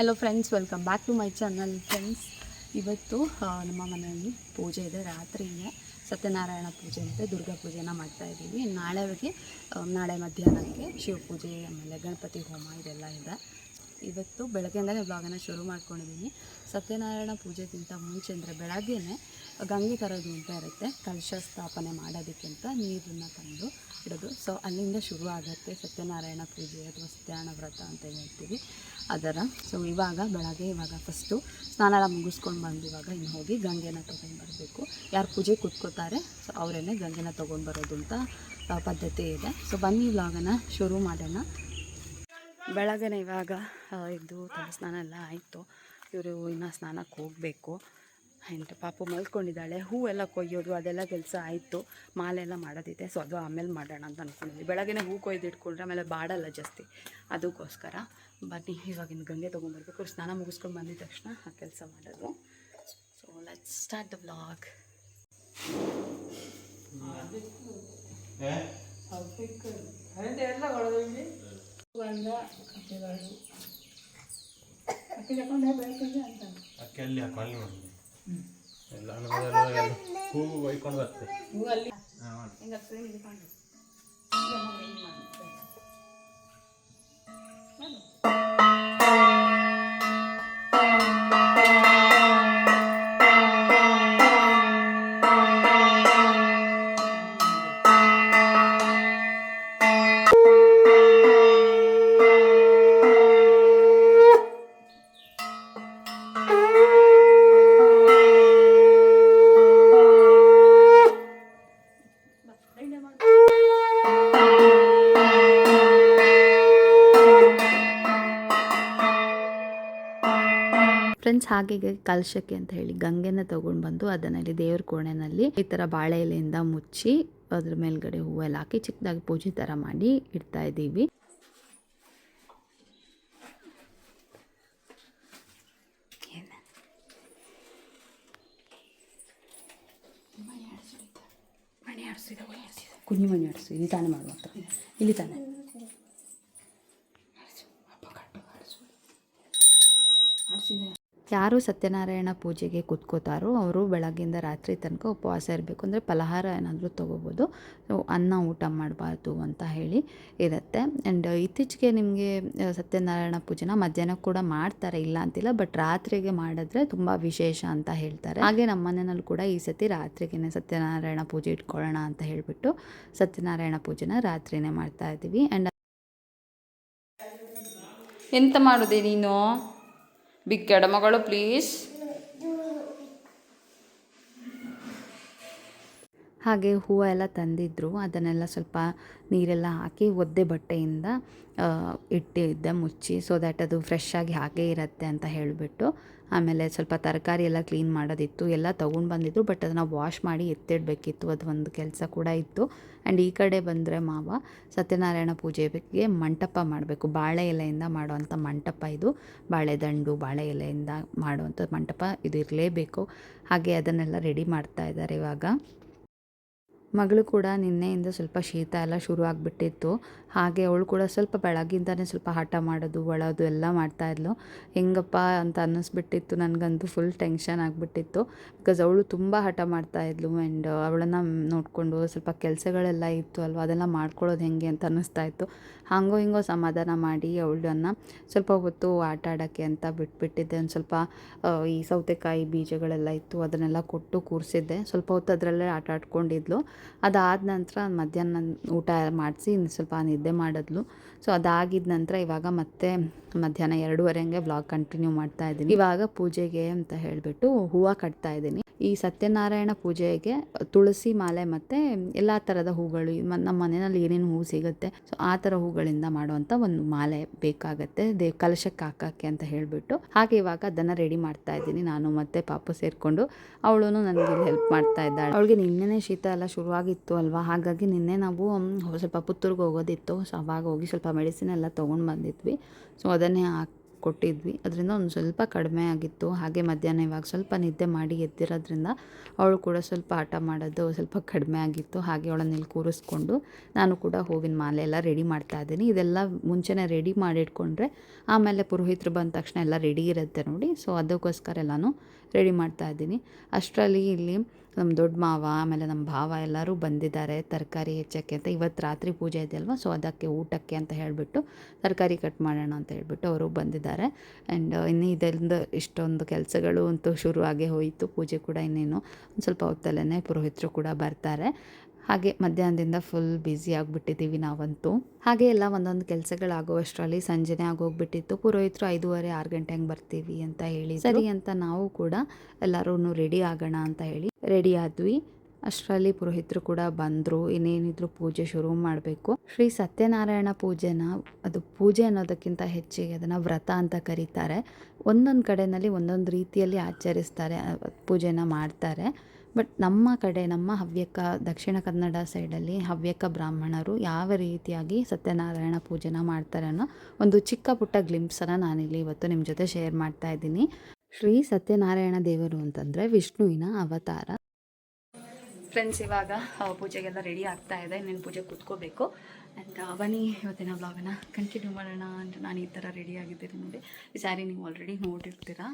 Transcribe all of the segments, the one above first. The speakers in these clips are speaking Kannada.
Hello friends welcome back to my channel friends ಇವತ್ತು ನಮ್ಮ ಮನೆಯಲ್ಲಿ ಪೂಜೆ ಇದೆ. ರಾತ್ರಿಯಿಂದ ಸತ್ಯನಾರಾಯಣ ಪೂಜೆ ಮತ್ತು ದುರ್ಗಾ ಪೂಜೆನ ಮಾಡ್ತಾ ಇದ್ದೀವಿ. ನಾಳೆ ಮಧ್ಯಾಹ್ನಕ್ಕೆ ಶಿವ ಪೂಜೆ, ಆಮೇಲೆ ಗಣಪತಿ ಹೋಮ ಇದೆಲ್ಲ ಇದೆ. ಇವತ್ತು ಬೆಳಗ್ಗೆಯಿಂದಲೇ ಭಾಗನ ಶುರು ಮಾಡ್ಕೊಂಡಿದ್ದೀನಿ ಸತ್ಯನಾರಾಯಣ ಪೂಜೆಗಿಂತ ಮುಂಚೆ ಅಂದರೆ ಬೆಳಗ್ಗೆನೇ ಗಂಗೆ ತರೋದು ಅಂತ ಇರುತ್ತೆ. ಕಲಶ ಸ್ಥಾಪನೆ ಮಾಡೋದಕ್ಕಿಂತ ನೀರನ್ನು ತಂದು ಇಡೋದು. ಸೊ ಅಲ್ಲಿಂದ ಶುರು ಆಗುತ್ತೆ ಸತ್ಯನಾರಾಯಣ ಪೂಜೆ ಅಥವಾ ಸತ್ಯನಾರಾಯಣ ವ್ರತ ಅಂತ ಹೇಳ್ತೀವಿ ಅದರ. ಸೊ ಇವಾಗ ಬೆಳಗ್ಗೆ ಇವಾಗ ಫಸ್ಟು ಸ್ನಾನ ಎಲ್ಲ ಮುಗಿಸ್ಕೊಂಡು ಬಂದು ಇವಾಗ ಇನ್ನು ಹೋಗಿ ಗಂಗೆನ ತೊಗೊಂಡು ಬರಬೇಕು. ಯಾರು ಪೂಜೆ ಕೂತ್ಕೋತಾರೆ ಸೊ ಅವರೇನೆ ಗಂಗೆನ ತೊಗೊಂಡು ಬರೋದು ಅಂತ ಪದ್ಧತಿ ಇದೆ. ಸೊ ಬನ್ನಿ ಇವಾಗನ ಶುರು ಮಾಡೋಣ. ಬೆಳಗ್ಗೆ ಇವಾಗ ಇದು ಸ್ನಾನ ಎಲ್ಲ ಆಯಿತು. ಇವರು ಇನ್ನು ಸ್ನಾನಕ್ಕೆ ಹೋಗಬೇಕು. ಆ್ಯಂಡ್ ಪಾಪು ಮಲ್ಕೊಂಡಿದ್ದಾಳೆ ಹೂವೆಲ್ಲ ಕೊಯ್ಯೋದು ಅದೆಲ್ಲ ಕೆಲಸ ಆಯಿತು. ಮಾಲೆ ಎಲ್ಲ ಮಾಡೋದಿದೆ. ಸೊ ಅದು ಆಮೇಲೆ ಮಾಡೋಣ ಅಂತ ಅಂದ್ಕೊಂಡಿದ್ವಿ ಬೆಳಗ್ಗೆ ಹೂ ಕೊಯ್ದು ಇಟ್ಕೊಂಡ್ರೆ ಆಮೇಲೆ ಬಾಡಲ್ಲ ಜಾಸ್ತಿ. ಅದಕ್ಕೋಸ್ಕರ ಬನ್ನಿ ಇವಾಗಿನ ಗಂಗೆ ತೊಗೊಂಡ್ಬರ್ಬೇಕು ಸ್ನಾನ ಮುಗಿಸ್ಕೊಂಡು ಬಂದಿದ ತಕ್ಷಣ ಆ ಕೆಲಸ ಮಾಡೋದು. So let start the blog ಅಕ್ಕಿ ಅಲ್ಲಿ ಹಾಕೊ ಅಲ್ಲಿ ಮಾಡಿ ಎಲ್ಲ ನಮ್ಮದೆಲ್ಲ ಹೂ ಒಯ್ಕೊಂಡು ಬರ್ತದೆ ಫ್ರೆಂಡ್ಸ್ ಹಾಗೆ ಕಲಶಕ್ಕೆ ಅಂತ ಹೇಳಿ ಗಂಗೆನ ತಗೊಂಡು ಬಂದು ಅದನ್ನಲ್ಲಿ ದೇವ್ರ ಕೋಣೆನಲ್ಲಿ ಈ ಥರ ಬಾಳೆ ಎಲೆಯಿಂದ ಮುಚ್ಚಿ ಅದ್ರ ಮೇಲ್ಗಡೆ ಹೂವೆಲ್ಲ ಹಾಕಿ ಚಿಕ್ಕದಾಗಿ ಪೂಜೆ ಥರ ಮಾಡಿ ಇಡ್ತಾ ಇದ್ದೀವಿ. ಕುನಿ ಮನೆ ಆಡಿಸು ಇಲ್ಲಿ ತಾನೇ ಮಾಡುವಂತ ಇಲ್ಲಿ ತಾನೇ? ಯಾರು ಸತ್ಯನಾರಾಯಣ ಪೂಜೆಗೆ ಕೂತ್ಕೋತಾರೋ ಅವರು ಬೆಳಗ್ಗಿಂದ ರಾತ್ರಿ ತನಕ ಉಪವಾಸ ಇರಬೇಕು. ಅಂದರೆ ಫಲಹಾರ ಏನಾದರೂ ತೊಗೋಬೋದು. ಅನ್ನ ಊಟ ಮಾಡಬಾರ್ದು ಅಂತ ಹೇಳಿ ಇರುತ್ತೆ. ಆ್ಯಂಡ್ ಇತ್ತೀಚೆಗೆ ನಿಮಗೆ ಸತ್ಯನಾರಾಯಣ ಪೂಜೆನ ಮಧ್ಯಾಹ್ನ ಕೂಡ ಮಾಡ್ತಾರೆ, ಇಲ್ಲ ಅಂತಿಲ್ಲ ಬಟ್ ರಾತ್ರಿಗೆ ಮಾಡಿದ್ರೆ ತುಂಬ ವಿಶೇಷ ಅಂತ ಹೇಳ್ತಾರೆ. ಹಾಗೆ ನಮ್ಮ ಮನೆಯಲ್ಲಿ ಕೂಡ ಈ ಸತಿ ರಾತ್ರಿಗೇ ಸತ್ಯನಾರಾಯಣ ಪೂಜೆ ಇಟ್ಕೊಳ್ಳೋಣ ಅಂತ ಹೇಳಿಬಿಟ್ಟು ಸತ್ಯನಾರಾಯಣ ಪೂಜೆನ ರಾತ್ರಿನೇ ಮಾಡ್ತಾ ಇದ್ದೀವಿ. ಆ್ಯಂಡ್ ಎಂತ ಮಾಡೋದೆ ನೀನು? ಬಿಗ್ಗಡ ಮಗಳು ಪ್ಲೀಸ್ ಹಾಗೆ ಹೂವು ಎಲ್ಲ ತಂದಿದ್ರು. ಅದನ್ನೆಲ್ಲ ಸ್ವಲ್ಪ ನೀರೆಲ್ಲ ಹಾಕಿ ಒದ್ದೆ ಬಟ್ಟೆಯಿಂದ ಇಟ್ಟಿದ್ದೆ, ಮುಚ್ಚಿ ಸೊ ದ್ಯಾಟ್ ಅದು ಫ್ರೆಶ್ ಆಗಿ ಹಾಗೇ ಇರುತ್ತೆ ಅಂತ ಹೇಳಿಬಿಟ್ಟು. ಆಮೇಲೆ ಸ್ವಲ್ಪ ತರಕಾರಿ ಎಲ್ಲ ಕ್ಲೀನ್ ಮಾಡೋದಿತ್ತು, ಎಲ್ಲ ತೊಗೊಂಡು ಬಂದಿದ್ದು ಬಟ್ ಅದನ್ನು ವಾಶ್ ಮಾಡಿ ಎತ್ತಿಡಬೇಕಿತ್ತು, ಅದು ಒಂದು ಕೆಲಸ ಕೂಡ ಇತ್ತು. ಆ್ಯಂಡ್ ಈ ಕಡೆ ಬಂದರೆ ಮಾವ ಸತ್ಯನಾರಾಯಣ ಪೂಜೆಗೆ ಮಂಟಪ ಮಾಡಬೇಕು, ಬಾಳೆ ಎಲೆಯಿಂದ ಮಾಡುವಂಥ ಮಂಟಪ ಇದು. ಬಾಳೆದಂಡು ಬಾಳೆ ಎಲೆಯಿಂದ ಮಾಡುವಂಥ ಮಂಟಪ ಇದು ಇರಲೇಬೇಕು. ಹಾಗೆ ಅದನ್ನೆಲ್ಲ ರೆಡಿ ಮಾಡ್ತಾ ಇದ್ದಾರೆ ಇವಾಗ. ಮಗಳು ಕೂಡ ನಿನ್ನೆಯಿಂದ ಸ್ವಲ್ಪ ಶೀತ ಎಲ್ಲ ಶುರು ಆಗಿಬಿಟ್ಟಿತ್ತು ಹಾಗೆ ಅವಳು ಕೂಡ ಸ್ವಲ್ಪ ಬೆಳಗ್ಗಿಂದನೇ ಸ್ವಲ್ಪ ಹಠ ಮಾಡೋದು, ಒಳೋದು ಎಲ್ಲ ಮಾಡ್ತಾಯಿದ್ಲು ಹೆಂಗಪ್ಪ ಅಂತ ಅನ್ನಿಸ್ಬಿಟ್ಟಿತ್ತು, ನನಗಂತೂ ಫುಲ್ ಟೆನ್ಷನ್ ಆಗಿಬಿಟ್ಟಿತ್ತು. ಬಿಕಾಸ್ ಅವಳು ತುಂಬ ಹಠ ಮಾಡ್ತಾಯಿದ್ಲು ಆ್ಯಂಡ್ ಅವಳನ್ನು ನೋಡಿಕೊಂಡು ಸ್ವಲ್ಪ ಕೆಲಸಗಳೆಲ್ಲ ಇತ್ತು ಅಲ್ವಾ, ಅದೆಲ್ಲ ಮಾಡ್ಕೊಳ್ಳೋದು ಹೆಂಗೆ ಅಂತ ಅನ್ನಿಸ್ತಾ ಇತ್ತು. ಹಾಗೋ ಹಿಂಗೋ ಸಮಾಧಾನ ಮಾಡಿ ಅವಳನ್ನು ಸ್ವಲ್ಪ ಹೊತ್ತು ಆಟ ಆಡೋಕ್ಕೆ ಅಂತ ಬಿಟ್ಬಿಟ್ಟಿದ್ದೆ. ಒಂದು ಸ್ವಲ್ಪ ಈ ಸೌತೆಕಾಯಿ ಬೀಜಗಳೆಲ್ಲ ಇತ್ತು, ಅದನ್ನೆಲ್ಲ ಕೊಟ್ಟು ಕೂರಿಸಿದ್ದೆ. ಸ್ವಲ್ಪ ಹೊತ್ತು ಅದರಲ್ಲೇ ಆಟ ಆಡ್ಕೊಂಡಿದ್ಲು. ಅದಾದ ನಂತರ ಮಧ್ಯಾಹ್ನ ಊಟ ಮಾಡಿಸಿ ಸ್ವಲ್ಪ ನಿದ್ದೆ ಮಾಡಿದ್ಲು. ಸೊ ಅದಾಗಿದ ನಂತರ ಇವಾಗ ಮತ್ತೆ ಮಧ್ಯಾಹ್ನ ಎರಡೂವರೆ ಹಂಗೆ ವ್ಲಾಗ್ ಕಂಟಿನ್ಯೂ ಮಾಡ್ತಾ ಇದ್ದೀನಿ. ಇವಾಗ ಪೂಜೆಗೆ ಅಂತ ಹೇಳಿಬಿಟ್ಟು ಹೂವು ಕಟ್ತಾ ಇದ್ದೀನಿ. ಈ ಸತ್ಯನಾರಾಯಣ ಪೂಜೆಗೆ ತುಳಸಿ ಮಾಲೆ ಮತ್ತು ಎಲ್ಲ ಥರದ ಹೂಗಳು ನಮ್ಮ ಮನೆಯಲ್ಲಿ ಏನೇನು ಹೂ ಸಿಗುತ್ತೆ ಸೊ ಆ ಥರ ಹೂಗಳಿಂದ ಮಾಡುವಂಥ ಒಂದು ಮಾಲೆ ಬೇಕಾಗತ್ತೆ ದೇವ್ ಕಲಶಕ್ಕೆ ಹಾಕೋಕ್ಕೆ ಅಂತ ಹೇಳಿಬಿಟ್ಟು. ಹಾಗೆ ಇವಾಗ ಅದನ್ನು ರೆಡಿ ಮಾಡ್ತಾ ಇದ್ದೀನಿ. ನಾನು ಮತ್ತೆ ಪಾಪು ಸೇರಿಕೊಂಡು ಅವಳು ನನಗೆ ಹೆಲ್ಪ್ ಮಾಡ್ತಾ ಇದ್ದಾಳೆ. ಅವಳಿಗೆ ನಿನ್ನೆನೇ ಶೀತ ಎಲ್ಲ ಶುರುವಾಗಿತ್ತು ಅಲ್ವಾ? ಹಾಗಾಗಿ ನಿನ್ನೆ ನಾವು ಸ್ವಲ್ಪ ಪುತ್ತೂರಿಗೆ ಹೋಗೋದಿತ್ತು. ಸೊ ಅವಾಗ ಹೋಗಿ ಸ್ವಲ್ಪ ಮೆಡಿಸಿನ್ ಎಲ್ಲ ತೊಗೊಂಡು ಬಂದಿದ್ವಿ. ಸೊ ಅದನ್ನೇ ಹಾಕ್ ಕೊಟ್ಟಿದ್ವಿ ಅದರಿಂದ ಒಂದು ಸ್ವಲ್ಪ ಕಡಿಮೆ ಆಗಿತ್ತು. ಹಾಗೆ ಮಧ್ಯಾಹ್ನ ಇವಾಗ ಸ್ವಲ್ಪ ನಿದ್ದೆ ಮಾಡಿ ಎದ್ದಿರೋದ್ರಿಂದ ಅವಳು ಕೂಡ ಸ್ವಲ್ಪ ಆಟ ಮಾಡೋದು ಸ್ವಲ್ಪ ಕಡಿಮೆ ಆಗಿತ್ತು. ಹಾಗೆ ಅವಳನ್ನ ಇಲ್ಲಿ ಕೂರಿಸ್ಕೊಂಡು ನಾನು ಕೂಡ ಹೂವಿನ ಮಾಲೆ ಎಲ್ಲ ರೆಡಿ ಮಾಡ್ತಾ ಇದ್ದೀನಿ. ಇದೆಲ್ಲ ಮುಂಚೆನೇ ರೆಡಿ ಮಾಡಿಟ್ಕೊಂಡ್ರೆ ಆಮೇಲೆ ಪುರೋಹಿತರು ಬಂದ ತಕ್ಷಣ ಎಲ್ಲ ರೆಡಿ ಇರುತ್ತೆ ನೋಡಿ. ಸೊ ಅದಕ್ಕೋಸ್ಕರ ಎಲ್ಲನೂ ರೆಡಿ ಮಾಡ್ತಾ ಇದ್ದೀನಿ. ಅಷ್ಟರಲ್ಲಿ ಇಲ್ಲಿ ನಮ್ಮ ದೊಡ್ಡ ಮಾವ, ಆಮೇಲೆ ನಮ್ಮ ಭಾವ ಎಲ್ಲರೂ ಬಂದಿದ್ದಾರೆ ತರಕಾರಿ ಹೆಚ್ಚಕ್ಕೆ ಅಂತ. ಇವತ್ತು ರಾತ್ರಿ ಪೂಜೆ ಇದೆಯಲ್ವ? ಸೊ ಅದಕ್ಕೆ ಊಟಕ್ಕೆ ಅಂತ ಹೇಳಿಬಿಟ್ಟು ತರಕಾರಿ ಕಟ್ ಮಾಡೋಣ ಅಂತ ಹೇಳಿಬಿಟ್ಟು ಅವರು ಬಂದಿದ್ದಾರೆ. ಆ್ಯಂಡ್ ಇನ್ನು ಇದರಿಂದ ಇಷ್ಟೊಂದು ಕೆಲಸಗಳು ಅಂತೂ ಶುರುವಾಗೇ ಹೋಯಿತು. ಪೂಜೆ ಕೂಡ ಇನ್ನೇನು ಒಂದು ಸ್ವಲ್ಪ ಹೊತ್ತಲ್ಲೇ ಪುರೋಹಿತರು ಕೂಡ ಬರ್ತಾರೆ. ಹಾಗೆ ಮಧ್ಯಾಹ್ನದಿಂದ ಫುಲ್ ಬ್ಯುಸಿ ಆಗಿಬಿಟ್ಟಿದ್ದೀವಿ ನಾವಂತೂ. ಹಾಗೆ ಎಲ್ಲ ಒಂದೊಂದು ಕೆಲಸಗಳಾಗುವಷ್ಟರಲ್ಲಿ ಸಂಜೆನೇ ಆಗೋಗ್ಬಿಟ್ಟಿತ್ತು. ಪುರೋಹಿತರು ಐದೂವರೆ ಆರು ಗಂಟೆ ಹಂಗೆ ಬರ್ತೀವಿ ಅಂತ ಹೇಳಿ ಸರಿ. ಅಂತ ನಾವು ಕೂಡ ಎಲ್ಲರೂ ರೆಡಿ ಆಗೋಣ ಅಂತ ಹೇಳಿ ರೆಡಿ ಆದ್ವಿ. ಅಷ್ಟರಲ್ಲಿ ಪುರೋಹಿತರು ಕೂಡ ಬಂದರು. ಇನ್ನೇನಿದ್ರು ಪೂಜೆ ಶುರು ಮಾಡಬೇಕು. ಶ್ರೀ ಸತ್ಯನಾರಾಯಣ ಪೂಜೆನ ಅದು ಪೂಜೆ ಅನ್ನೋದಕ್ಕಿಂತ ಹೆಚ್ಚಿಗೆ ಅದನ್ನು ವ್ರತ ಅಂತ ಕರೀತಾರೆ. ಒಂದೊಂದು ಕಡೆಯಲ್ಲಿ ಒಂದೊಂದು ರೀತಿಯಲ್ಲಿ ಆಚರಿಸ್ತಾರೆ ಪೂಜೆನ ಮಾಡ್ತಾರೆ. ಬಟ್ ನಮ್ಮ ಕಡೆ, ನಮ್ಮ ಹವ್ಯಕ, ದಕ್ಷಿಣ ಕನ್ನಡ ಸೈಡಲ್ಲಿ ಹವ್ಯಕ ಬ್ರಾಹ್ಮಣರು ಯಾವ ರೀತಿಯಾಗಿ ಸತ್ಯನಾರಾಯಣ ಪೂಜೆನ ಮಾಡ್ತಾರೆ ಅನ್ನೋ ಒಂದು ಚಿಕ್ಕ ಪುಟ್ಟ ಗ್ಲಿಂಪ್ಸನ್ನು ನಾನಿಲ್ಲಿ ಇವತ್ತು ನಿಮ್ಮ ಜೊತೆ ಶೇರ್ ಮಾಡ್ತಾ ಇದ್ದೀನಿ. ಶ್ರೀ ಸತ್ಯನಾರಾಯಣ ದೇವರು ಅಂತಂದರೆ ವಿಷ್ಣುವಿನ ಅವತಾರ. ಫ್ರೆಂಡ್ಸ್ ಇವಾಗ ಪೂಜೆಗೆಲ್ಲ ರೆಡಿ ಆಗ್ತಾ ಇದೆ. ಇನ್ನೇನು ಪೂಜೆ ಕೂತ್ಕೋಬೇಕು. ಆ್ಯಂಡ್ ಬನ್ನಿ, ಇವತ್ತಿನ ವ್ಲಾಗನ್ನ ಕಂಟಿನ್ಯೂ ಮಾಡೋಣ ಅಂತ ನಾನು ಈ ಥರ ರೆಡಿ ಆಗಿದ್ದೀನಿ ನೋಡಿ. ಈ ಸ್ಯಾರಿ ನೀವು ಆಲ್ರೆಡಿ ನೋಡಿರ್ತೀರಾ?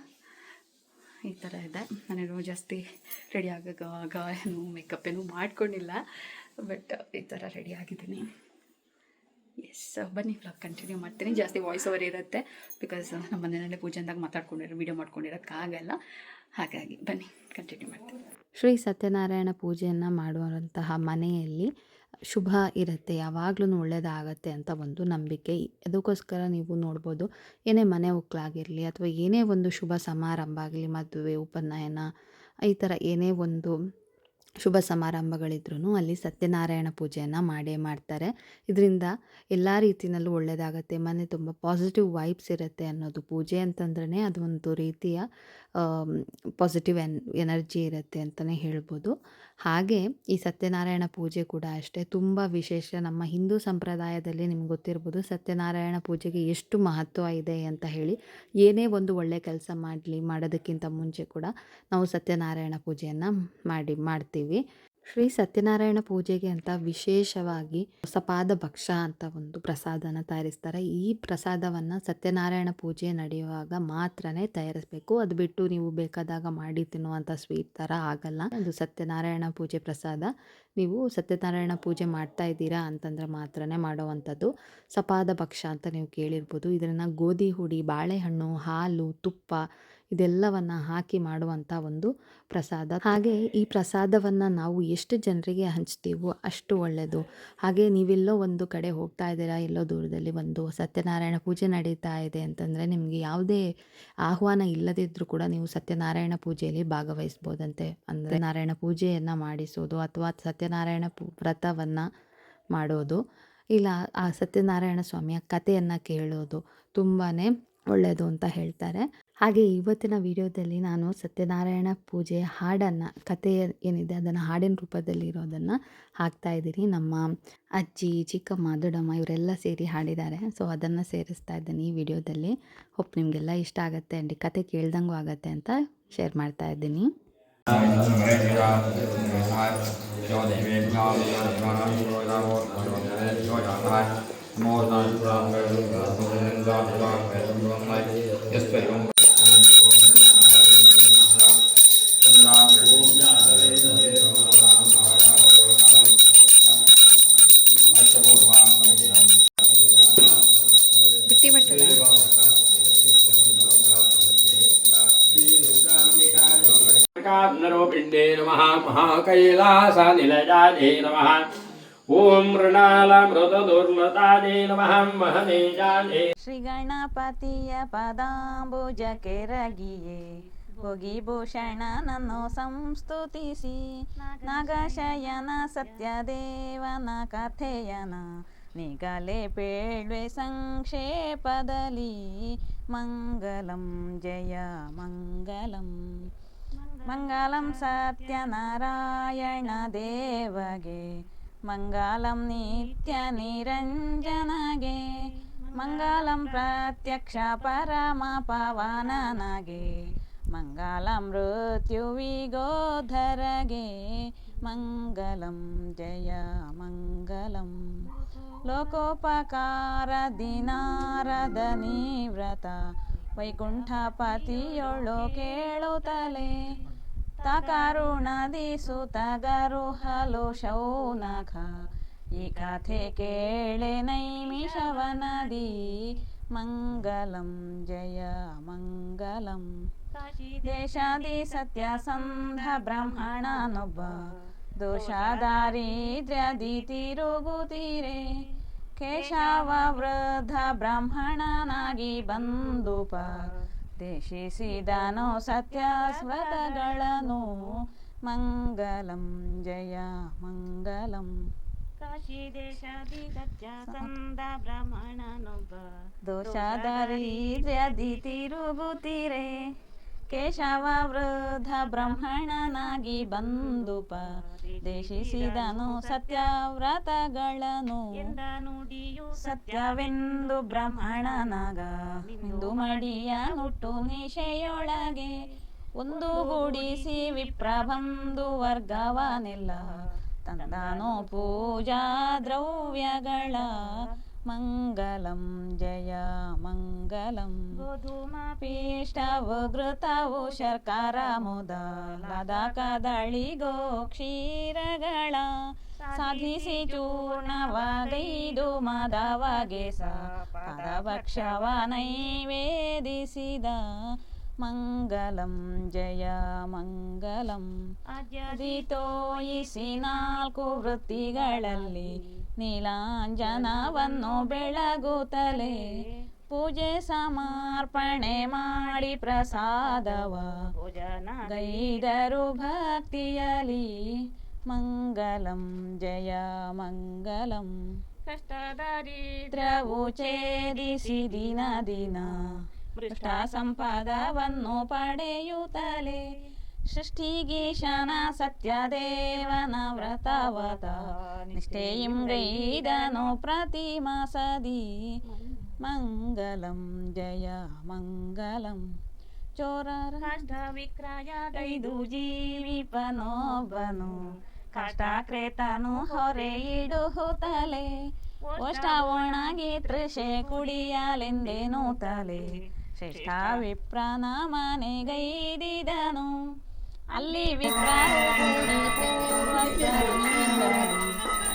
ಈ ಥರ ಇದೆ. ನಾನೇನು ಜಾಸ್ತಿ ರೆಡಿ ಆಗ ಏನು ಮೇಕಪ್ ಏನು ಮಾಡ್ಕೊಂಡಿಲ್ಲ. ಬಟ್ ಈ ಥರ ರೆಡಿ ಆಗಿದ್ದೀನಿ. ಎಸ್ ಬನ್ನಿ ವ್ಲಾಗ್ ಕಂಟಿನ್ಯೂ ಮಾಡ್ತೀನಿ. ಜಾಸ್ತಿ ವಾಯ್ಸ್ ಓವರ್ ಇರುತ್ತೆ. ಬಿಕಾಸ್ ನಮ್ಮ ಮನೆಯಲ್ಲೇ ಪೂಜೆ ಅಂದಾಗ ಮಾತಾಡ್ಕೊಂಡಿರೋ ವೀಡಿಯೋ ಮಾಡ್ಕೊಂಡಿರೋಕ್ಕಾಗಲ್ಲ. ಹಾಗಾಗಿ ಬನ್ನಿ ಕಂಟಿನ್ಯೂ ಮಾಡ್ತೀನಿ. ಶ್ರೀ ಸತ್ಯನಾರಾಯಣ ಪೂಜೆಯನ್ನು ಮಾಡುವಂತಹ ಮನೆಯಲ್ಲಿ ಶುಭ ಇರುತ್ತೆ, ಯಾವಾಗಲೂ ಒಳ್ಳೆಯದಾಗತ್ತೆ ಅಂತ ಒಂದು ನಂಬಿಕೆ ಅದಕ್ಕೋಸ್ಕರ ನೀವು ನೋಡ್ಬೋದು, ಏನೇ ಮನೆ ಒಕ್ಕಲಾಗಿರಲಿ ಅಥವಾ ಏನೇ ಒಂದು ಶುಭ ಸಮಾರಂಭ ಆಗಲಿ, ಮದುವೆ, ಉಪನಯನ, ಈ ಥರ ಏನೇ ಒಂದು ಶುಭ ಸಮಾರಂಭಗಳಿದ್ರೂ ಅಲ್ಲಿ ಸತ್ಯನಾರಾಯಣ ಪೂಜೆಯನ್ನು ಮಾಡೇ ಮಾಡ್ತಾರೆ. ಇದರಿಂದ ಎಲ್ಲ ರೀತಿಯಲ್ಲೂ ಒಳ್ಳೆಯದಾಗತ್ತೆ ಮನೆ ತುಂಬ ಪಾಸಿಟಿವ್ ವೈಬ್ಸ್ ಇರುತ್ತೆ ಅನ್ನೋದು. ಪೂಜೆ ಅಂತಂದ್ರೆ ಅದೊಂದು ರೀತಿಯ ಪಾಸಿಟಿವ್ ಎನ್ ಎನರ್ಜಿ ಇರುತ್ತೆ ಅಂತಲೇ ಹೇಳ್ಬೋದು. ಹಾಗೆ ಈ ಸತ್ಯನಾರಾಯಣ ಪೂಜೆ ಕೂಡ ಅಷ್ಟೇ. ತುಂಬ ವಿಶೇಷ ನಮ್ಮ ಹಿಂದೂ ಸಂಪ್ರದಾಯದಲ್ಲಿ ನಿಮ್ಗೆ ಗೊತ್ತಿರ್ಬೋದು ಸತ್ಯನಾರಾಯಣ ಪೂಜೆಗೆ ಎಷ್ಟು ಮಹತ್ವ ಇದೆ ಅಂತ ಹೇಳಿ ಏನೇ ಒಂದು ಒಳ್ಳೆಯ ಕೆಲಸ ಮಾಡಲಿ, ಮಾಡೋದಕ್ಕಿಂತ ಮುಂಚೆ ಕೂಡ ನಾವು ಸತ್ಯನಾರಾಯಣ ಪೂಜೆಯನ್ನು ಮಾಡಿ, ಮಾಡ್ತೀವಿ. ಶ್ರೀ ಸತ್ಯನಾರಾಯಣ ಪೂಜೆಗೆ ಅಂತ ವಿಶೇಷವಾಗಿ ಸಪಾದ ಭಕ್ಷ ಅಂತ ಒಂದು ಪ್ರಸಾದನ ತಯಾರಿಸ್ತಾರೆ. ಈ ಪ್ರಸಾದವನ್ನು ಸತ್ಯನಾರಾಯಣ ಪೂಜೆ ನಡೆಯುವಾಗ ಮಾತ್ರನೇ ತಯಾರಿಸಬೇಕು. ಅದು ಬಿಟ್ಟು ನೀವು ಬೇಕಾದಾಗ ಮಾಡಿ ತಿನ್ನುವಂಥ ಸ್ವೀಟ್ ಥರ ಆಗಲ್ಲ. ಅದು ಸತ್ಯನಾರಾಯಣ ಪೂಜೆ ಪ್ರಸಾದ. ನೀವು ಸತ್ಯನಾರಾಯಣ ಪೂಜೆ ಮಾಡ್ತಾ ಇದ್ದೀರಾ ಅಂತಂದರೆ ಮಾತ್ರನೇ ಮಾಡೋವಂಥದ್ದು. ಸಪಾದ ಭಕ್ಷ ಅಂತ ನೀವು ಕೇಳಿರ್ಬೋದು. ಇದನ್ನು ಗೋಧಿ ಹುಡಿ, ಬಾಳೆಹಣ್ಣು, ಹಾಲು, ತುಪ್ಪ ಇದೆಲ್ಲವನ್ನು ಹಾಕಿ ಮಾಡುವಂಥ ಒಂದು ಪ್ರಸಾದ. ಹಾಗೆ ಈ ಪ್ರಸಾದವನ್ನು ನಾವು ಎಷ್ಟು ಜನರಿಗೆ ಹಂಚ್ತೀವೋ ಅಷ್ಟು ಒಳ್ಳೆಯದು ಹಾಗೆ ನೀವೆಲ್ಲೋ ಒಂದು ಕಡೆ ಹೋಗ್ತಾ ಇದ್ದೀರಾ, ಎಲ್ಲೋ ದೂರದಲ್ಲಿ ಒಂದು ಸತ್ಯನಾರಾಯಣ ಪೂಜೆ ನಡೀತಾ ಇದೆ ಅಂತಂದರೆ ನಿಮಗೆ ಯಾವುದೇ ಆಹ್ವಾನ ಇಲ್ಲದಿದ್ದರೂ ಕೂಡ ನೀವು ಸತ್ಯನಾರಾಯಣ ಪೂಜೆಯಲ್ಲಿ ಭಾಗವಹಿಸ್ಬೋದಂತೆ. ಅಂದರೆ ನಾರಾಯಣ ಪೂಜೆಯನ್ನು ಮಾಡಿಸೋದು ಅಥವಾ ಸತ್ಯನಾರಾಯಣ ವ್ರತವನ್ನು ಮಾಡೋದು. ಇಲ್ಲ, ಆ ಸತ್ಯನಾರಾಯಣ ಸ್ವಾಮಿಯ ಕಥೆಯನ್ನು ಕೇಳೋದು ತುಂಬಾ ಒಳ್ಳೆಯದು ಅಂತ ಹೇಳ್ತಾರೆ. ಹಾಗೆ ಇವತ್ತಿನ ವಿಡಿಯೋದಲ್ಲಿ ನಾನು ಸತ್ಯನಾರಾಯಣ ಪೂಜೆ ಹಾಡನ್ನು ಕತೆ ಏನಿದೆ ಅದನ್ನು ಹಾಡಿನ ರೂಪದಲ್ಲಿ ಇರೋದನ್ನು ಹಾಕ್ತಾ ಇದ್ದೀನಿ. ನಮ್ಮ ಅಜ್ಜಿ, ಚಿಕ್ಕಮ್ಮ, ದೊಡ್ಡಮ್ಮ ಇವರೆಲ್ಲ ಸೇರಿ ಹಾಡಿದ್ದಾರೆ. ಸೊ ಅದನ್ನು ಸೇರಿಸ್ತಾ ಇದ್ದೀನಿ ಈ ವಿಡಿಯೋದಲ್ಲಿ. ಹೋಪ್ ನಿಮಗೆಲ್ಲ ಇಷ್ಟ ಆಗುತ್ತೆ. ಆ್ಯಂಡ್ ಕತೆ ಕೇಳ್ದಂಗೂ ಆಗುತ್ತೆ ಅಂತ ಶೇರ್ ಮಾಡ್ತಾ ಇದ್ದೀನಿ. ಬಿಟ್ಟಿ महाकैलासनिलयादे नमः ॐ मृणालमृतदुर्लतादे नमः महनेजादे ಶ್ರೀ ಗಣಪತಿಯ ಪದಾಂಬುಜ ಕೆರಗಿಯೇ ಹೋಗಿ ಭೂಷಣ ನನ್ನು ಸಂಸ್ತುತಿಸಿ ನಾಗಶಯನ ಸತ್ಯದೇವನ ಕಥೆಯನ ನಿಗಲೆ ಪೇಳ್ವೆ ಸಂಕ್ಷೇಪದಲ್ಲಿ ಮಂಗಲಂ ಜಯ ಮಂಗಲಂ ಮಂಗಲಂ ಸತ್ಯನಾರಾಯಣ ದೇವಗೆ ಮಂಗಲಂ ನಿತ್ಯ ನಿರಂಜನಗೆ ಮಂಗಲಂ ಪ್ರತ್ಯಕ್ಷ ಪರಮ ಪವನನಗೆ ಮಂಗಲ ಮೃತ್ಯುವಿಗೋಧರಗೆ ಮಂಗಲಂ ಜಯ ಮಂಗಲಂ ಲೋಕೋಪಕಾರ ದಿನಾರದ ನಿವ್ರತ ವೈಕುಂಠಪತಿಯೊಳು ಕೇಳುತ್ತಲೇ ತಕರುಣದಿ ಸುತಗರು ಹಲು ಶೌನಖ ಈ ಕಥೆ ಕೇಳೆ ನೈಮಿಷವನದಿ ಮಂಗಲಂ ಜಯ ಮಂಗಲಂ ದೇಶಾದಿ ಸತ್ಯಸಂಧ ಬ್ರಾಹ್ಮಣನೊಬ್ಬ ದೋಷ ದಾರಿದ್ರ್ಯದಿ ತಿರುಗುತ್ತೀರೆ ಕೇಶವ ವೃದ್ಧ ಬ್ರಾಹ್ಮಣನಾಗಿ ಬಂದುಪ ದೇಶಿಸಿದನು ಸತ್ಯ ಸ್ವತಗಳನ್ನು ಮಂಗಲಂ ಜಯ ಮಂಗಲಂ ಕಾಶಿ ದೇಶಾದಿ ಕೇಶವ ವೃದ್ಧ ಬ್ರಹ್ಮಣನಾಗಿ ಬಂದು ದೇಶಿಸಿದನು ಸತ್ಯವ್ರತಗಳನ್ನು. ನುಡಿಯು ಸತ್ಯವೆಂದು ಬ್ರಾಹ್ಮಣನಾಗ ಇಂದು ಮಡಿಯ ಹುಟ್ಟು ನಿಶೆಯೊಳಗೆ ಒಂದು ಗೂಡಿಸಿ ವಿಪ್ರಬಂದು ವರ್ಗವನೆಲ್ಲ ತಂದನು ಪೂಜಾ ದ್ರವ್ಯಗಳ ಮಂಗಲಂ, ಜಯ ಮಂಗಲಂ. ಗೋಧೂಮ ಪೀಷ್ಟವು ಘೃತವು ಶರ್ಕರ ಮುದಲಾದ ಕದಳಿಗೋ ಕ್ಷೀರಗಳ ಸಾಧಿಸಿ ಚೂರ್ಣವಾಗೈದು ಮದವಗೆ ಸ ಪದಭಕ್ಷವ ನೈವೇದಿಸಿದ. ಮಂಗಲಂ, ಜಯ ಮಂಗಲಂ. ಅದ್ಯದಿತೋಯಿಸಿ ನಾಲ್ಕು ವೃತ್ತಿಗಳಲ್ಲಿ ನೀಲಾಂಜನವನ್ನು ಬೆಳಗುತ್ತಲೇ ಪೂಜೆ ಸಮರ್ಪಣೆ ಮಾಡಿ ಪ್ರಸಾದವ. ಭೋಜನ ಗೈದರು ಭಕ್ತಿಯಲಿ ಮಂಗಲಂ, ಜಯ ಮಂಗಲಂ. ಕಷ್ಟ ದರಿದ್ರವು ಛೇದಿಸಿ ದಿನ ದಿನ ಮೃಷ್ಟ ಸಂಪದವನ್ನು ಪಡೆಯುತ್ತಲೇ ಸೃಷ್ಟಿಗೀಶನ ಸತ್ಯದೇವನ ವ್ರತವತ ನಿಷ್ಠೆಯಿಂ ಗೈದನು ಪ್ರತಿ ಮಾಸದಿ ಮಂಗಲಂ ಜಯ ಮಂಗಲಂ. ಚೋರ ರಾಷ್ಟ್ರ ವಿಕ್ರಯ ಗೈದು ಜೀವಿಪನೊಬ್ಬನು. ಕಷ್ಟ ಕ್ರೇತನು ಹೊರೆ ಇಡುತ್ತಲೆ ಓಷ್ಟ ಒಣಗಿ ತೃಷೆ ಕುಡಿಯಲೆಂದೇನು ತಲೆ. ಶ್ರೇಷ್ಠ ವಿಪ್ರನ ಮನೆಗೈದಿದನು. ಅಲ್ಲಿ ವಿಪ್ರರು ಕೂಡಿ ಪೂರ್ವಜರಿಂದಲೇ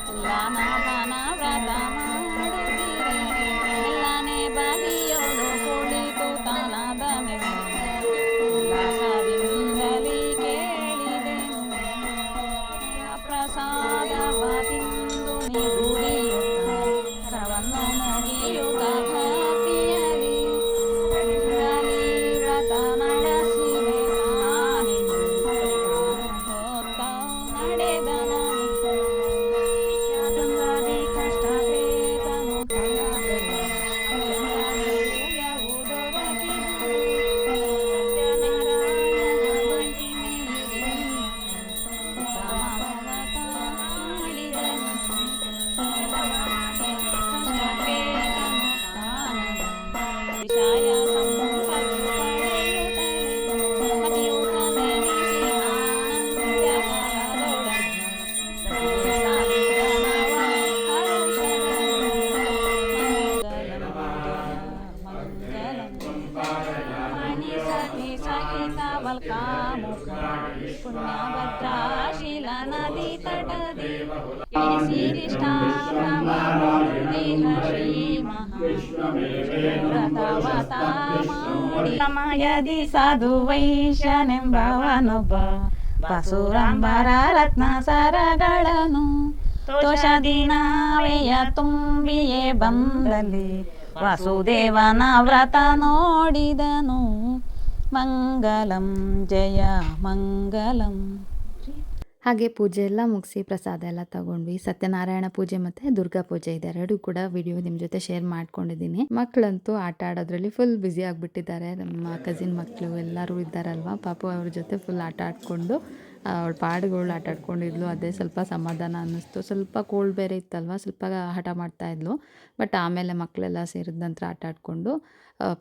ಎಲ್ಲ ನಾಮನ ವ್ರತ ಸಮಯದಿ ಸಾಧು ವೈಶ್ಯನೆಂಬವನೊಬ್ಬ ಬಸುರಂಬರ ರತ್ನ ಸರಗಳನ್ನು ತೋಷ ದಿನವೆಯ ತುಂಬಿಯೇ ಬಂದಲ್ಲಿ ವಾಸುದೇವನ ವ್ರತ ನೋಡಿದನು. ಮಂಗಲಂ ಜಯ ಮಂಗಲಂ. ಹಾಗೆ ಪೂಜೆ ಎಲ್ಲ ಮುಗಿಸಿ ಪ್ರಸಾದ ಎಲ್ಲ ತಗೊಂಡ್ವಿ. ಸತ್ಯನಾರಾಯಣ ಪೂಜೆ ಮತ್ತು ದುರ್ಗಾ ಪೂಜೆ ಇದೆ. ಎರಡು ಕೂಡ ವಿಡಿಯೋ ನಿಮ್ಮ ಜೊತೆ ಶೇರ್ ಮಾಡ್ಕೊಂಡಿದ್ದೀನಿ. ಮಕ್ಕಳಂತೂ ಆಟ ಆಡೋದ್ರಲ್ಲಿ ಫುಲ್ ಬ್ಯುಸಿ ಆಗಿಬಿಟ್ಟಿದ್ದಾರೆ. ನಮ್ಮ ಕಸಿನ್ ಮಕ್ಕಳು ಎಲ್ಲರೂ ಇದ್ದಾರಲ್ವ? ಪಾಪು ಅವ್ರ ಜೊತೆ ಫುಲ್ ಆಟ ಆಡಿಕೊಂಡು ಅವ್ಳ ಪಾಡುಗಳು ಆಟ ಆಡ್ಕೊಂಡಿದ್ಲು. ಅದೇ ಸ್ವಲ್ಪ ಸಮಾಧಾನ ಅನ್ನಿಸ್ತು. ಸ್ವಲ್ಪ ಕೋಲ್ಡ್ ಬೇರೆ ಇತ್ತಲ್ವ? ಸ್ವಲ್ಪ ಹಠ ಮಾಡ್ತಾಯಿದ್ಲು ಬಟ್ ಆಮೇಲೆ ಮಕ್ಕಳೆಲ್ಲ ಸೇರಿದ ನಂತರ ಆಟ ಆಡಿಕೊಂಡು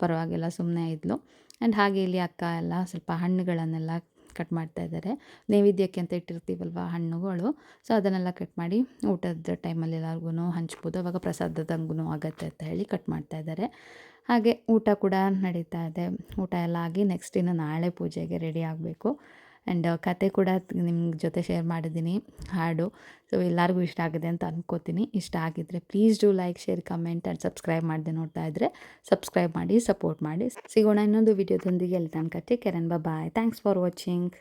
ಪರವಾಗಿಲ್ಲ ಸುಮ್ಮನೆ ಇದ್ಲು. ಆ್ಯಂಡ್ ಹಾಗೆ ಇಲ್ಲಿ ಅಕ್ಕ ಎಲ್ಲ ಸ್ವಲ್ಪ ಹಣ್ಣುಗಳನ್ನೆಲ್ಲ ಕಟ್ ಮಾಡ್ತಾ ಇದ್ದಾರೆ. ನೈವೇದ್ಯಕ್ಕೆ ಅಂತ ಇಟ್ಟಿರ್ತೀವಲ್ವ ಹಣ್ಣುಗಳು. ಸೊ ಅದನ್ನೆಲ್ಲ ಕಟ್ ಮಾಡಿ ಊಟದ ಟೈಮಲ್ಲಿ ಎಲ್ಲರಿಗೂ ಹಂಚ್ಬೋದು. ಅವಾಗ ಪ್ರಸಾದದಂಗೂ ಆಗತ್ತೆ ಅಂತ ಹೇಳಿ ಕಟ್ ಮಾಡ್ತಾ ಇದ್ದಾರೆ. ಹಾಗೆ ಊಟ ಕೂಡ ನಡೀತಾ ಇದೆ. ಊಟ ಎಲ್ಲ ಆಗಿ ನೆಕ್ಸ್ಟ್ ಇನ್ನು ನಾಳೆ ಪೂಜೆಗೆ ರೆಡಿ ಆಗಬೇಕು. ಆ್ಯಂಡ್ ಕತೆ ಕೂಡ ನಿಮ್ಮ ಜೊತೆ ಶೇರ್ ಮಾಡಿದ್ದೀನಿ, ಹಾಡು. ಸೊ ಎಲ್ಲರಿಗೂ ಇಷ್ಟ ಆಗಿದೆ ಅಂತ ಅಂದ್ಕೋತೀನಿ ಇಷ್ಟ ಆಗಿದ್ದರೆ please do like share comment and subscribe ಮಾಡದೆ ನೋಡ್ತಾ ಇದ್ದರೆ ಸಬ್ಸ್ಕ್ರೈಬ್ ಮಾಡಿ ಸಪೋರ್ಟ್ ಮಾಡಿ. ಸಿಗೋಣ ಇನ್ನೊಂದು ವಿಡಿಯೋದೊಂದಿಗೆ ಎಲ್ಲ ತನಕ take care bye thanks for watching